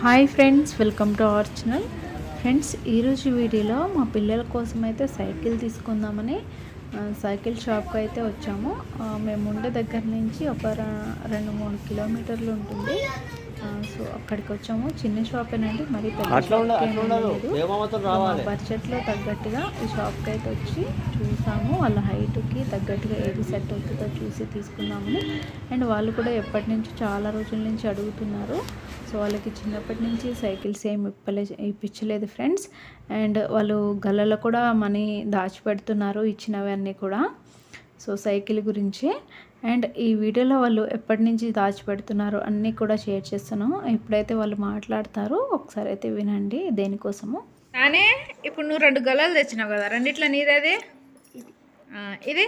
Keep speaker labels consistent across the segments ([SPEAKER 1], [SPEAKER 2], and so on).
[SPEAKER 1] Hi friends welcome to our channel. Friends ఈరోజు వీడియోలో మా పిల్లల కోసం అయితే సైకిల్ తీసుకుందామని సైకిల్ షాప్కి అయితే వచ్చాము. మేము ఉండే దగ్గర నుంచి ఒక రెండు మూడు కిలోమీటర్లు ఉంటుంది. సో అక్కడికి వచ్చాము. చిన్న మరి షాప్
[SPEAKER 2] అట్లా
[SPEAKER 1] ఏమీ
[SPEAKER 2] ఉండదు.
[SPEAKER 1] లేదు
[SPEAKER 2] దేవమామతో
[SPEAKER 1] మా
[SPEAKER 2] రావాలి.
[SPEAKER 1] బడ్జెట్లో తగ్గట్టుగా ఈ షాప్కి అయితే వచ్చి చూసాము. వాళ్ళ హైట్కి తగ్గట్టుగా ఏది సెట్ అవుతుందో చూసి తీసుకుందామని అండ్ వాళ్ళు కూడా ఎప్పటి నుంచి చాలా రోజుల నుంచి అడుగుతున్నారు. సో వాళ్ళకి చిన్నప్పటి నుంచి సైకిల్స్ ఏం ఇప్పలే ఇప్పించలేదు ఫ్రెండ్స్. అండ్ వాళ్ళు గల్లలో కూడా మనీ దాచిపెడుతున్నారు ఇచ్చినవి అన్నీ కూడా. సో సైకిల్ గురించి. అండ్ ఈ వీడియోలో వాళ్ళు ఎప్పటి నుంచి దాచిపెడుతున్నారు అన్నీ కూడా షేర్ చేస్తాను. ఎప్పుడైతే వాళ్ళు మాట్లాడతారో. ఒకసారి అయితే వినండి దేనికోసము.
[SPEAKER 3] నానే ఇప్పుడు నువ్వు రెండు గొల్లలు తెచ్చినావు కదా. రెండిట్లో నీదేది ఆ, ఇది?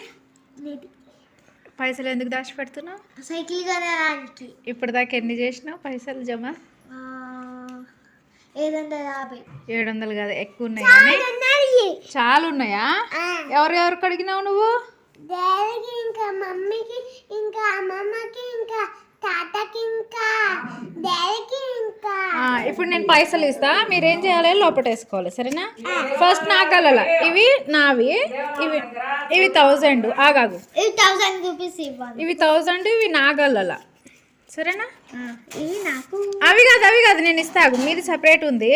[SPEAKER 3] పైసలు ఎందుకు దాచిపెడుతున్నావు?
[SPEAKER 4] సైకిల్ కొనడానికి
[SPEAKER 3] ఇప్పుడు దాకా ఎన్ని చేసినావు పైసలు జమ?
[SPEAKER 4] ఏడు వందల యాభై.
[SPEAKER 3] ఏడు వందలు కాదు ఎక్కువ ఉన్నాయి కానీ. చాలా ఉన్నాయా? ఎవరు ఎవరికి అడిగినావు నువ్వు?
[SPEAKER 4] డాడీకి ఇంకా మమ్మీకి ఇంకా అమ్మమ్మకి ఇంకా తాతకి ఇంకా డాడీకి ఇంకా.
[SPEAKER 3] ఆ, ఇప్పుడు నేను పైసలు ఇస్తా. మీరేం చేయాలి? లోపటేసుకోవాలి సరేనా? ఫస్ట్ నా కలల ఇవి నావి. ఇవి ఇవి థౌజండ్ ఆగాగు.
[SPEAKER 4] ఇవి థౌసండ్ రూపీస్ ఇవ్వాలి.
[SPEAKER 3] ఇవి థౌజండ్ ఇవి నా గల్లల సరేనా?
[SPEAKER 4] ఇవి నాకు.
[SPEAKER 3] అవి కాదు అవి కాదు. నేను ఇస్తాగు మీది సపరేట్ ఉంది.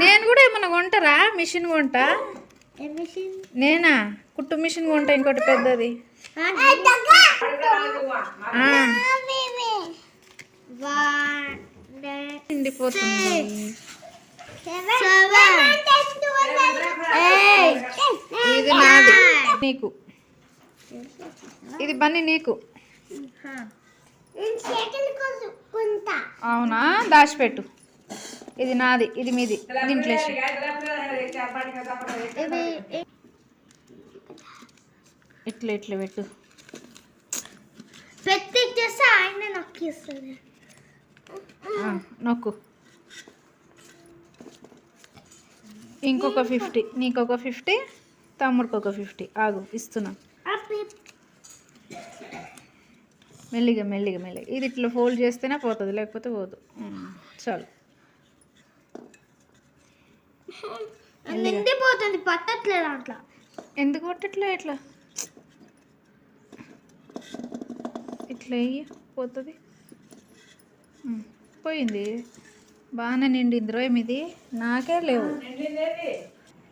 [SPEAKER 3] నేను కూడా ఏమన్నా కొంటారా? మిషన్ కొంటా? నేనా? కుట్టు మిషన్ కొంటా ఇంకోటి పెద్దది. నిండిపోతుంది ఇది నాది. నీకు. ఇది బన్నీ నీకు.
[SPEAKER 4] కొంటా
[SPEAKER 3] అవునా? దాచిపెట్టు. ఇది నాది. ఇది మీది. దీంట్లో ఇట్లా ఇట్లా పెట్టు.
[SPEAKER 4] పెట్టి చేస్తే ఆయన నొక్కిస్తుంది
[SPEAKER 3] ఆ, నొక్కు. ఇంకొక ఫిఫ్టీ నీకొక ఫిఫ్టీ తమ్ముడికి ఒక ఫిఫ్టీ ఆగు ఇస్తున్నా. మెల్లిగా మెల్లిగా మెల్లిగా. ఇది ఇట్లా ఫోల్డ్ చేస్తేనే పోతుంది లేకపోతే పోదు. చాలు.
[SPEAKER 4] నిండిపోతుంది పట్టట్లేదు అట్లా.
[SPEAKER 3] ఎందుకు కొట్టట్లే ఇట్లా? ఇట్లా వెయ్యి పోతుంది. పోయింది. బాగానే నిండింది రోయ్ మీది. నాకే లేవు.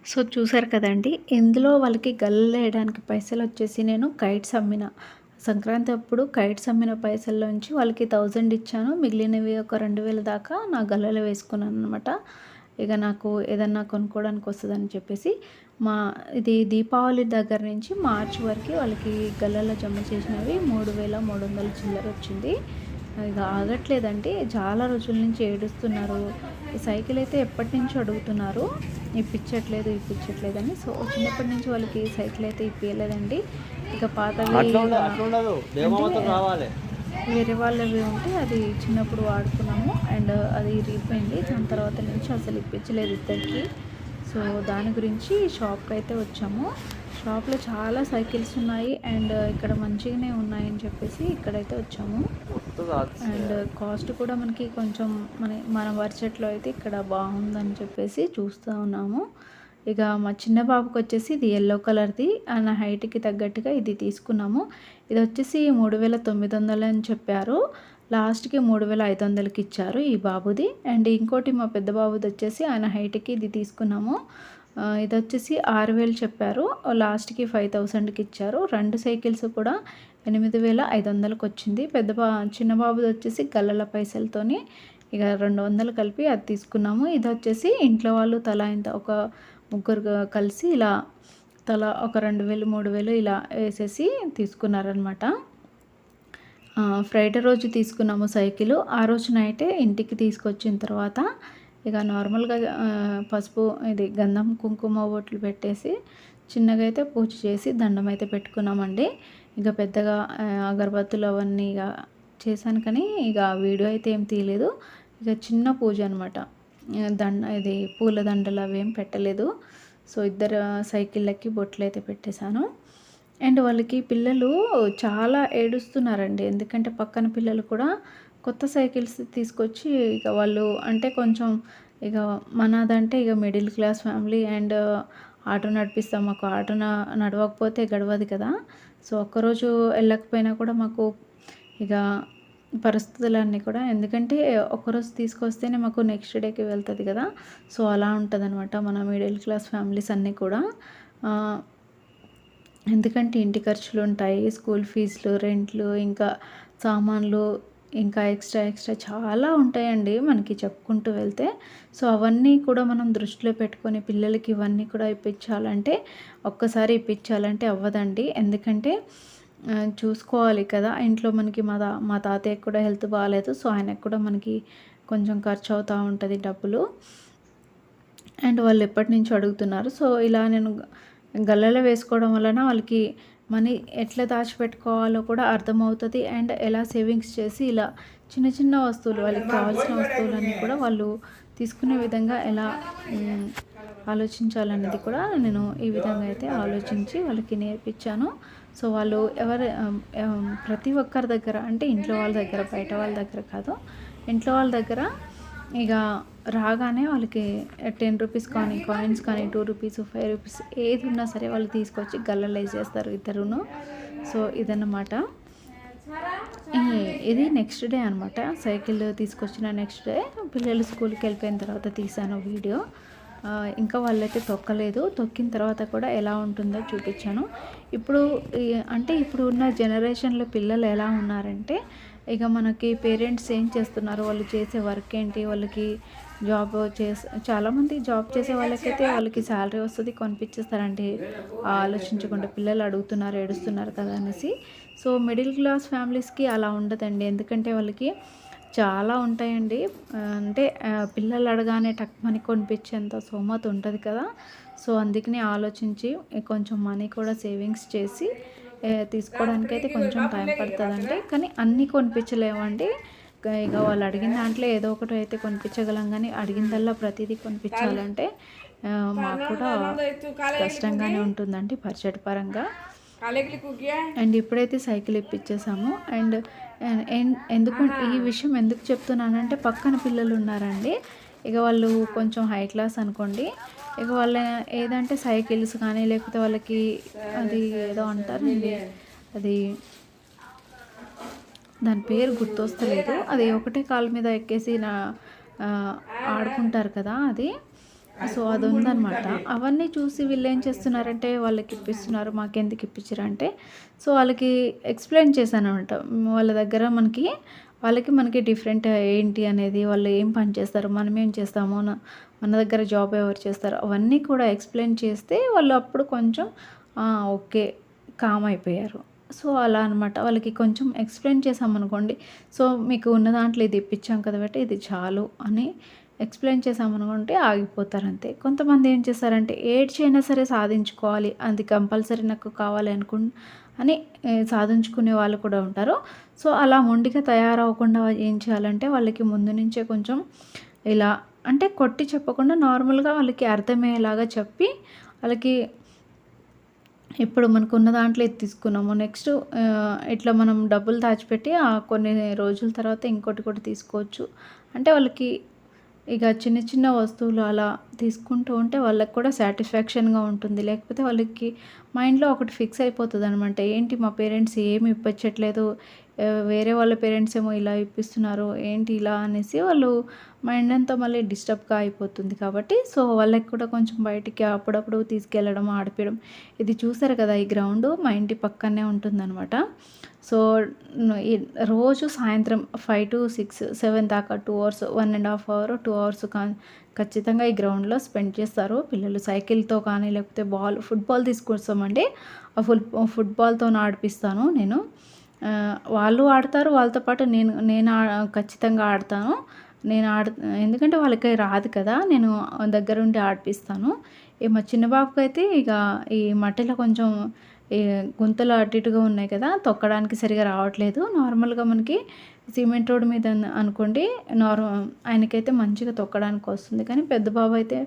[SPEAKER 1] సో చూసారు కదండి ఇందులో వాళ్ళకి గల్లు వేయడానికి పైసలు వచ్చేసి నేను కైట్స్ అమ్మిన. సంక్రాంతి అప్పుడు కైట్స్ అమ్మిన పైసల్లోంచి వాళ్ళకి థౌజండ్ ఇచ్చాను. మిగిలినవి ఒక రెండు వేల దాకా నా గల్లలో వేసుకున్నాను అనమాట ఇక నాకు ఏదన్నా కొనుక్కోవడానికి వస్తుందని చెప్పేసి మా ఇది దీపావళి దగ్గర నుంచి మార్చి వరకు వాళ్ళకి గల్లలో జమ చేసినవి మూడు వేల మూడు వందల చిల్లర వచ్చింది. ఇక ఆగట్లేదండి చాలా రోజుల నుంచి ఏడుస్తున్నారు. ఈ సైకిల్ అయితే ఎప్పటి నుంచో అడుగుతున్నారు. ఇప్పించట్లేదు ఇప్పించట్లేదని. సో చిన్నప్పటి నుంచి వాళ్ళకి సైకిల్ అయితే ఇప్పించలేదండి ఇక పాతవి
[SPEAKER 2] రావాలి.
[SPEAKER 1] వేరే వాళ్ళవి ఉంటే అది చిన్నప్పుడు వాడుకున్నాము. అండ్ అది ఇరిగిపోయింది. దాని తర్వాత నుంచి అసలు ఇప్పించలేదు ఇద్దరికి. సో దాని గురించి షాప్కి అయితే వచ్చాము. షాప్లో చాలా సైకిల్స్ ఉన్నాయి అండ్ ఇక్కడ మంచిగానే ఉన్నాయని చెప్పేసి ఇక్కడైతే వచ్చాము. అండ్ కాస్ట్ కూడా మనకి కొంచెం మన మన బడ్జెట్లో అయితే ఇక్కడ బాగుందని చెప్పేసి చూస్తూ ఉన్నాము. ఇక మా చిన్న బాబుకి వచ్చేసి ఇది ఎల్లో కలర్ది నా హైట్కి తగ్గట్టుగా ఇది తీసుకున్నాము. ఇది వచ్చేసి మూడు వేల తొమ్మిది వందలు అని చెప్పారు. లాస్ట్కి మూడు వేల ఐదు వందలకి ఇచ్చారు ఈ బాబుది. అండ్ ఇంకోటి మా పెద్ద బాబుది వచ్చేసి ఆయన హైట్కి ఇది తీసుకున్నాము. ఇది వచ్చేసి ఆరు వేలు చెప్పారు. లాస్ట్కి ఫైవ్ థౌసండ్కి ఇచ్చారు రెండు సైకిల్స్ కూడా ఎనిమిది వేల ఐదు వందలకు వచ్చింది పెద్ద బా చిన్న బాబుది వచ్చేసి గల్లల పైసలతోని ఇక రెండు వందలు కలిపి అది తీసుకున్నాము. ఇది వచ్చేసి ఇంట్లో వాళ్ళు తలా ఇంత ఒక ముగ్గురు కలిసి ఇలా తల ఒక రెండు వేలు మూడు వేలు ఇలా వేసేసి తీసుకున్నారనమాట ఫ్రైడే రోజు తీసుకున్నాము సైకిల్. ఆ రోజున అయితే ఇంటికి తీసుకొచ్చిన తర్వాత ఇక నార్మల్గా పసుపు ఇది గంధం కుంకుమ బొట్లు పెట్టేసి చిన్నగా అయితే పూజ చేసి దండం అయితే పెట్టుకున్నామండి. ఇక పెద్దగా అగరబత్తులు అవన్నీ ఇక చేశాను కానీ ఇక వీడియో అయితే ఏం తీయలేదు. ఇక చిన్న పూజ అనమాట దండ ఇది పూల దండలు అవి ఏం పెట్టలేదు. సో ఇద్దరు సైకిళ్ళకి బొట్లు అయితే పెట్టేశాను. అండ్ వాళ్ళకి పిల్లలు చాలా ఏడుస్తున్నారండి. ఎందుకంటే పక్కన పిల్లలు కూడా కొత్త సైకిల్స్ తీసుకొచ్చి ఇక వాళ్ళు అంటే కొంచెం ఇక మనదంటే ఇక middle class family and auto నడిపిస్తాం. మాకు ఆటో నడవకపోతే గడవదు కదా. సో ఒక్కరోజు వెళ్ళకపోయినా కూడా మాకు ఇక పరిస్థితులన్నీ కూడా ఎందుకంటే ఒక్కరోజు తీసుకొస్తేనే మాకు నెక్స్ట్ డేకి వెళ్తుంది కదా. సో అలా ఉంటుంది అనమాట మన మిడిల్ క్లాస్ ఫ్యామిలీస్ అన్నీ కూడా. ఎందుకంటే ఇంటి ఖర్చులు ఉంటాయి స్కూల్ ఫీజులు రెంట్లు ఇంకా సామాన్లు ఇంకా ఎక్స్ట్రా ఎక్స్ట్రా చాలా ఉంటాయండి మనకి చెప్పుకుంటూ వెళ్తే. సో అవన్నీ కూడా మనం దృష్టిలో పెట్టుకొని పిల్లలకి ఇవన్నీ కూడా ఇప్పించాలంటే ఒక్కసారి ఇప్పించాలంటే అవ్వదండి. ఎందుకంటే చూసుకోవాలి కదా. ఇంట్లో మనకి మా తా మా తాతయ్యకి కూడా హెల్త్ బాగాలేదు. సో ఆయనకు కూడా మనకి కొంచెం ఖర్చు అవుతూ ఉంటుంది డబ్బులు. అండ్ వాళ్ళు ఎప్పటి నుంచో అడుగుతున్నారు. సో ఇలా నేను గల్లలో వేసుకోవడం వలన వాళ్ళకి మనీ ఎట్లా దాచిపెట్టుకోవాలో కూడా అర్థమవుతుంది. అండ్ ఎలా సేవింగ్స్ చేసి ఇలా చిన్న చిన్న వస్తువులు వాళ్ళకి కావాల్సిన వస్తువులన్నీ కూడా వాళ్ళు తీసుకునే విధంగా ఎలా ఆలోచించాలనేది కూడా నేను ఈ విధంగా అయితే ఆలోచించి వాళ్ళకి నేర్పించాను. సో వాళ్ళు ఎవరు ప్రతి ఒక్కరి దగ్గర అంటే ఇంట్లో వాళ్ళ దగ్గర బయట వాళ్ళ దగ్గర కాదు ఇంట్లో వాళ్ళ దగ్గర ఇక రాగానే వాళ్ళకి టెన్ రూపీస్ కానీ కాయిన్స్ కానీ టూ రూపీస్ ఫైవ్ రూపీస్ ఏది ఉన్నా సరే వాళ్ళు తీసుకొచ్చి గల్లలు చేస్తారు ఇద్దరును. సో ఇదన్నమాట. ఇది నెక్స్ట్ డే అనమాట సైకిల్ తీసుకొచ్చిన నెక్స్ట్ డే. పిల్లలు స్కూల్కి వెళ్ళిపోయిన తర్వాత తీసాను వీడియో. ఇంకా వాళ్ళైతే తొక్కలేదు. తొక్కిన తర్వాత కూడా ఎలా ఉంటుందో చూపించాను. ఇప్పుడు అంటే ఇప్పుడు ఉన్న జనరేషన్లో పిల్లలు ఎలా ఉన్నారంటే ఇక మనకి పేరెంట్స్ ఏం చేస్తున్నారు? వాళ్ళు చేసే వర్క్ ఏంటి? వాళ్ళకి జాబ్ చేసే చాలామంది జాబ్ చేసే వాళ్ళకైతే వాళ్ళకి శాలరీ వస్తుంది కొనిపించేస్తారండి ఆలోచించకుండా పిల్లలు అడుగుతున్నారు ఏడుస్తున్నారు కదా అనేసి. సో మిడిల్ క్లాస్ ఫ్యామిలీస్కి అలా ఉండదండి. ఎందుకంటే వాళ్ళకి చాలా ఉంటాయండి. అంటే పిల్లలు అడగానే టక్ మనీ కొనిపించేంత సోమత ఉంటుంది కదా. సో అందుకని ఆలోచించి కొంచెం మనీ కూడా సేవింగ్స్ చేసి తీసుకోవడానికి అయితే కొంచెం టైం పడుతుందండి. కానీ అన్నీ కొనిపించలేమండి ఇక ఇక వాళ్ళు అడిగిన దాంట్లో ఏదో ఒకటి అయితే కొనిపించగలం. కానీ అడిగిందల్లా ప్రతిదీ కొనిపించాలంటే మాకు కూడా కష్టంగానే ఉంటుందండి బడ్జెట్ పరంగా. అండ్ ఇప్పుడైతే సైకిల్ ఇప్పించేసాము అండ్ ఎందుకు ఈ విషయం ఎందుకు చెప్తున్నానంటే పక్కన పిల్లలు ఉన్నారండి. ఇక వాళ్ళు కొంచెం హై క్లాస్ అనుకోండి. ఇక వాళ్ళ ఏదంటే సైకిల్స్ కానీ లేకపోతే వాళ్ళకి అది ఏదో అంటారండి. అది దాని పేరు గుర్తొస్తలేదు. అది ఒకటే కాలు మీద ఎక్కేసి నా ఆడుకుంటారు కదా అది. సో అది ఉందన్నమాట అవన్నీ చూసి వీళ్ళు ఏం చేస్తున్నారంటే వాళ్ళకి ఇప్పిస్తున్నారు మాకెందుకు ఇప్పించారు అంటే. సో వాళ్ళకి ఎక్స్ప్లెయిన్ చేశాను అనమాట వాళ్ళ దగ్గర మనకి వాళ్ళకి మనకి డిఫరెంట్ ఏంటి అనేది వాళ్ళు ఏం పని చేస్తారు మనం ఏం చేస్తాము మన దగ్గర జాబ్ ఎవరు చేస్తారు అవన్నీ కూడా ఎక్స్ప్లెయిన్ చేస్తే వాళ్ళు అప్పుడు కొంచెం ఓకే కామ్ అయిపోయారు. సో అలా అనమాట వాళ్ళకి కొంచెం ఎక్స్ప్లెయిన్ చేసామనుకోండి సో మీకు ఉన్న దాంట్లో ఇది ఇప్పించాం కదా బట్టి ఇది చాలు అని ఎక్స్ప్లెయిన్ చేసామనుకుంటే ఆగిపోతారు అంతే. కొంతమంది ఏం చేస్తారంటే ఏడ్చైనా సరే సాధించుకోవాలి. అది కంపల్సరీ నాకు కావాలి అనుకు అని సాధించుకునే వాళ్ళు కూడా ఉంటారు. సో అలా మొండిగా తయారవకుండా ఏం చేయాలంటే వాళ్ళకి ముందు నుంచే కొంచెం ఇలా అంటే కొట్టి చెప్పకుండా నార్మల్గా వాళ్ళకి అర్థమయ్యేలాగా చెప్పి వాళ్ళకి ఇప్పుడు మనకు ఉన్న దాంట్లో ఇది తీసుకున్నాము. నెక్స్ట్ ఇట్లా మనం డబ్బులు దాచిపెట్టి ఆ కొన్ని రోజుల తర్వాత ఇంకోటి కూడా తీసుకోవచ్చు. అంటే వాళ్ళకి ఇక చిన్న చిన్న వస్తువులు అలా తీసుకుంటూ ఉంటే వాళ్ళకి కూడా సాటిస్ఫాక్షన్గా ఉంటుంది. లేకపోతే వాళ్ళకి మైండ్లో ఒకటి ఫిక్స్ అయిపోతుంది అనమాట ఏంటి మా పేరెంట్స్ ఏమి ఇప్పించట్లేదు? వేరే వాళ్ళ పేరెంట్స్ ఏమో ఇలా ఇప్పిస్తున్నారు ఏంటి ఇలా అనేసి వాళ్ళు మైండ్ అంతా మళ్ళీ డిస్టర్బ్గా అయిపోతుంది కాబట్టి సో వాళ్ళకి కూడా కొంచెం బయటికి అప్పుడప్పుడు తీసుకెళ్ళడం ఆడిపించడం ఇది చూసారు కదా ఈ గ్రౌండ్ మా ఇంటి పక్కనే ఉంటుందన్నమాట. సో ఈ రోజు సాయంత్రం ఫైవ్ టు సిక్స్ సెవెన్ దాకా two hours one and half hour two hours ఖచ్చితంగా ఈ గ్రౌండ్లో స్పెండ్ చేస్తారు. పిల్లలు సైకిల్తో కానీ లేకపోతే బాల్ ఫుట్బాల్ తీసుకొస్తామండి. ఆ ఫుల్ ఫుట్బాల్తో ఆడిపిస్తాను నేను. వాళ్ళు ఆడతారు వాళ్ళతో పాటు నేను నేను ఆ- ఖచ్చితంగా ఆడతాను. నేను ఆడ ఎందుకంటే వాళ్ళకి రాదు కదా నేను దగ్గరుండి ఆడిపిస్తాను. ఈ మా చిన్న బాబుకి అయితే ఇక ఈ మట్టిలో కొంచెం గుంతలు అటు ఇటుగా ఉన్నాయి కదా తొక్కడానికి సరిగా రావట్లేదు. నార్మల్గా మనకి సిమెంట్ రోడ్ మీద అనుకోండి నార్మల్ ఆయనకైతే మంచిగా తొక్కడానికి వస్తుంది. కానీ పెద్ద బాబు అయితే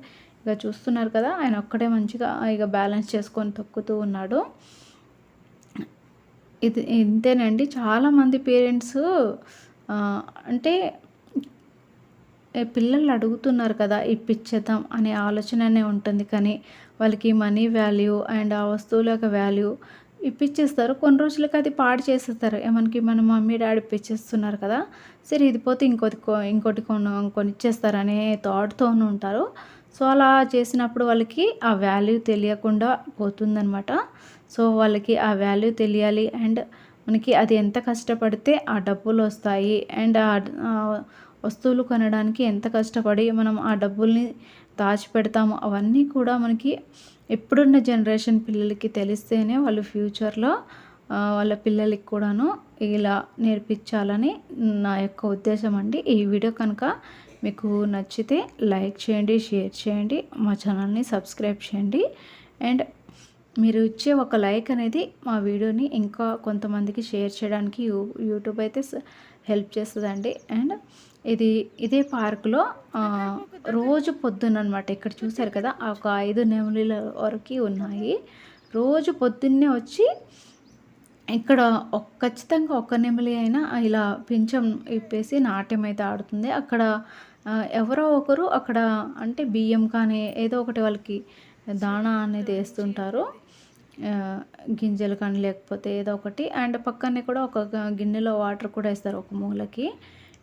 [SPEAKER 1] ఇక చూస్తున్నారు కదా ఆయన ఒక్కడే మంచిగా ఇక బ్యాలెన్స్ చేసుకొని తొక్కుతూ ఉన్నాడు. ఇది ఇంతేనండి. చాలామంది పేరెంట్స్ అంటే పిల్లలు అడుగుతున్నారు కదా ఇప్పించేద్దాం అనే ఆలోచననే ఉంటుంది. కానీ వాళ్ళకి మనీ వాల్యూ అండ్ ఆ వస్తువుల యొక్క వాల్యూ ఇప్పించేస్తారు కొన్ని రోజులకి అది పాడు చేసేస్తారు. మనకి మన మమ్మీ డాడీ ఇప్పించేస్తున్నారు కదా సరే ఇది పోతే ఇంకోటి కొ- ఇంకోటి కొను కొనిచ్చేస్తారనే థాట్తోనూ ఉంటారు. సో అలా చేసినప్పుడు వాళ్ళకి ఆ వాల్యూ తెలియకుండా పోతుందనమాట సో వాళ్ళకి ఆ వాల్యూ తెలియాలి. అండ్ మనకి అది ఎంత కష్టపడితే ఆ డబ్బులు వస్తాయి. అండ్ ఆ వస్తువులు కొనడానికి ఎంత కష్టపడి మనం ఆ డబ్బుల్ని దాచిపెడతాము అవన్నీ కూడా మనకి ఇప్పుడున్న జనరేషన్ పిల్లలకి తెలిస్తేనే వాళ్ళు ఫ్యూచర్లో వాళ్ళ పిల్లలకి కూడాను ఇలా నేర్పించాలని నా యొక్క ఉద్దేశం అండి. ఈ వీడియో కనుక మీకు నచ్చితే లైక్ చేయండి షేర్ చేయండి మా ఛానల్ని సబ్స్క్రైబ్ చేయండి. అండ్ మీరు ఇచ్చే ఒక లైక్ అనేది మా వీడియోని ఇంకా కొంతమందికి షేర్ చేయడానికి యూ యూట్యూబ్ అయితే హెల్ప్ చేస్తుందండి. అండ్ ఇది ఇదే పార్కులో రోజు పొద్దున్న అనమాట ఇక్కడ చూసారు కదా ఒక ఐదు నెమలీల వరకు ఉన్నాయి. రోజు పొద్దున్నే వచ్చి ఇక్కడ ఖచ్చితంగా ఒక్క నెమలి అయినా ఇలా పింఛం ఇప్పేసి నాట్యం అయితే ఆడుతుంది. అక్కడ ఎవరో ఒకరు అక్కడ అంటే బియ్యం కానీ ఏదో ఒకటి వాళ్ళకి దాణా అనేది వేస్తుంటారు. గింజలు కానీ లేకపోతే ఏదో ఒకటి. అండ్ పక్కనే కూడా ఒక గిన్నెలో వాటర్ కూడా వేస్తారు ఒక మూలకి.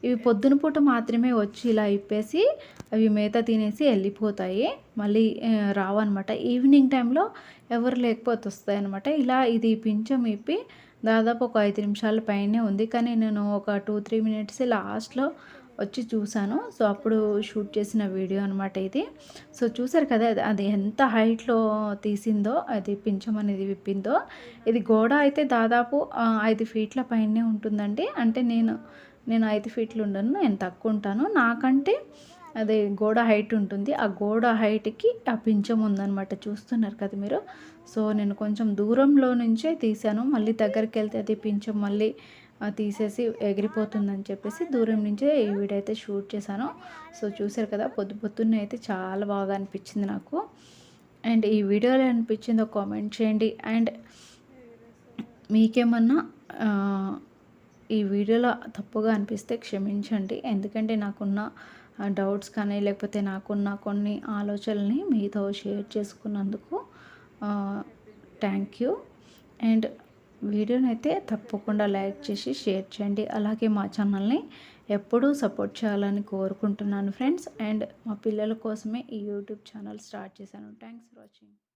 [SPEAKER 1] ఇవి పొద్దున పూట మాత్రమే వచ్చి ఇలా ఇప్పేసి అవి మేత తినేసి వెళ్ళిపోతాయి. మళ్ళీ రావన్నమాట. ఈవినింగ్ టైంలో ఎవరు లేకపోతే వస్తాయి అనమాట ఇలా ఇది పించం ఇప్పి దాదాపు ఒక ఐదు నిమిషాల పైనే ఉంది. కానీ నేను ఒక టూ త్రీ మినిట్స్ లాస్ట్లో వచ్చి చూశాను. సో అప్పుడు షూట్ చేసిన వీడియో అనమాట ఇది. సో చూసారు కదా అది- అది ఎంత హైట్లో తీసిందో అది పించం అనేది విప్పిందో. ఇది గోడ అయితే దాదాపు ఐదు ఫీట్ల పైనే ఉంటుందండి. అంటే నేను నేను ఐదు ఫీట్లు ఉండను నేను తక్కువ ఉంటాను. నాకంటే అది గోడ హైట్ ఉంటుంది. ఆ గోడ హైట్కి ఆ పింఛం ఉందనమాట చూస్తున్నారు కదా మీరు? సో నేను కొంచెం దూరంలో నుంచే తీసాను మళ్ళీ దగ్గరికి వెళ్తే అది పింఛం మళ్ళీ తీసేసి ఎగిరిపోతుందని చెప్పేసి దూరం నుంచే ఈ వీడియో అయితే షూట్ చేశాను. సో చూసారు కదా? పొద్దు పొద్దున్నే అయితే చాలా బాగా అనిపించింది నాకు. అండ్ ఈ వీడియోలో అనిపించిందో కామెంట్ చేయండి. అండ్ మీకేమన్నా ఈ వీడియోలో తప్పుగా అనిపిస్తే క్షమించండి. ఎందుకంటే నాకున్న డౌట్స్ కానీ లేకపోతే నాకున్న కొన్ని ఆలోచనల్ని మీతో షేర్ చేసుకున్నందుకు థ్యాంక్ యూ అండ్ వీడియోని అయితే తప్పకుండా లైక్ చేసి షేర్ చేయండి. అలాగే మా ఛానల్ని ఎప్పుడూ సపోర్ట్ చేయాలని కోరుకుంటున్నాను ఫ్రెండ్స్ అండ్ మా పిల్లల కోసమే ఈ యూట్యూబ్ ఛానల్ స్టార్ట్ చేశాను. Thanks for watching